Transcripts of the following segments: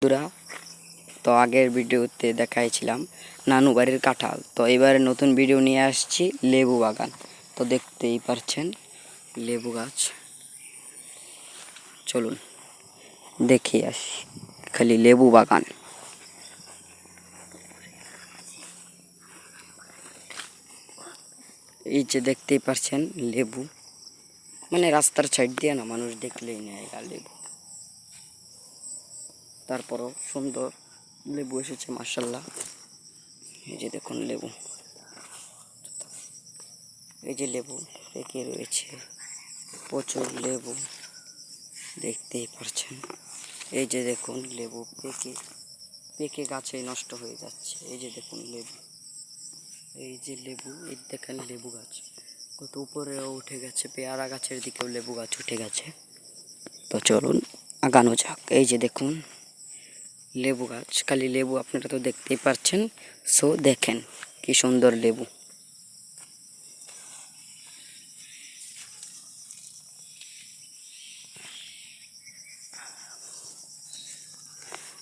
বন্ধুরা, তো আগের ভিডিওতে দেখাইছিলাম নানু বাড়ির কাঁঠাল। তো এবারে নতুন ভিডিও নিয়ে আসছি লেবু বাগান। তো দেখতেই পারছেন লেবু গাছ। চলুন, দেখে আসি খালি লেবু বাগান। এই যে দেখতেই পারছেন লেবু। মানে রাস্তার সাইড দিয়ে না মানুষ দেখলেই নেয় লেবু। তারপরও সুন্দর লেবু এসেছে মার্শাল্লাহ এই যে দেখুন লেবু। এই যে লেবু পেকে রয়েছে প্রচুর লেবু। দেখতেই পারছেন। এই যে দেখুন লেবু, পেকে পেকে গাছে নষ্ট হয়ে যাচ্ছে। এই যে দেখুন লেবু। এই যে লেবু, এই দেখেন লেবু গাছ। কত উপরেও উঠে গেছে, পেয়ারা গাছের দিকেও লেবু গাছ উঠে গেছে। তো চলুন, আগানো যাক। এই যে দেখুন লেবু গাছ খালি লেবু আপনারা তো দেখতেই পাচ্ছেন। সো দেখেন কি সুন্দর লেবু।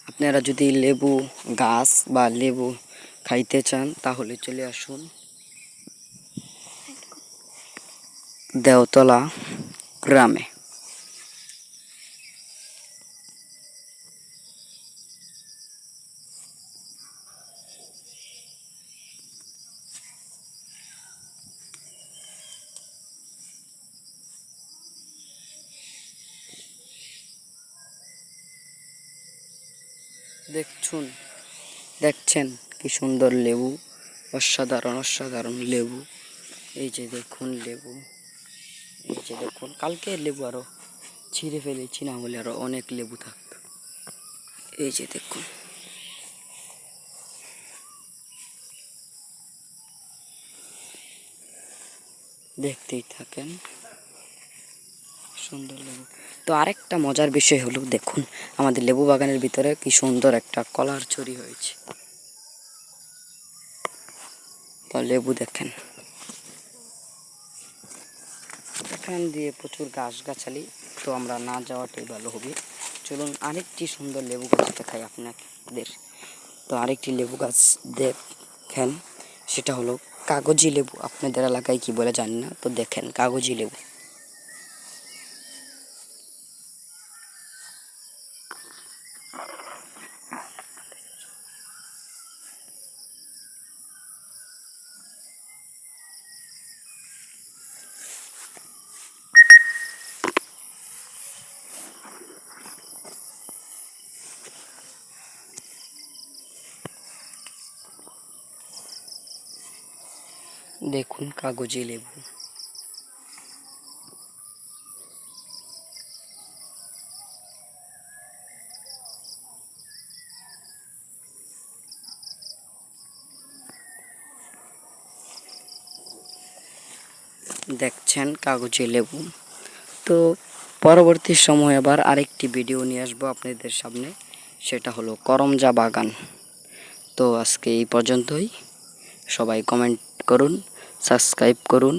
আপনারা যদি লেবু গাছ বা লেবু খাইতে চান, তাহলে চলে আসুন দেওতলা গ্রামে। দেখছুন, দেখছেন কি সুন্দর লেবু, অসাধারণ অসাধারণ লেবু। এই যে দেখুন লেবু, এই যে দেখুন, কালকে লেবু আরও ছিঁড়ে ফেলেছি, না হলে আরও অনেক লেবু থাকতো। এই যে দেখুন। দেখতেই থাকেন। সুন্দর লেবু। তো আরেকটা মজার বিষয় হলো, দেখুন, আমাদের লেবু বাগানের ভিতরে কি সুন্দর একটা কলার চুরি হয়েছে। তো লেবু দেখেন। এখান দিয়ে প্রচুর গাছ গাছালি তো আমরা না যাওয়াটাই ভালো হবে। চলুন, আরেকটি সুন্দর লেবু গাছ দেখাই আপনাদের। তো আরেকটি লেবু গাছ দেখেন, সেটা হলো কাগজি লেবু। আপনাদের এলাকায় কি বলে জানি না, তো দেখেন, কাগজি লেবু। দেখুন কাগজি লেবু। দেখছেন কাগজি লেবু। তো পরবর্তী সময় আবার আরেকটি ভিডিও নিয়ে আসব আপনাদের সামনে, সেটা হলো করমজা বাগান। তো আজকে এই পর্যন্তই। সবাই কমেন্ট করুন। সাবস্ক্রাইব করুন।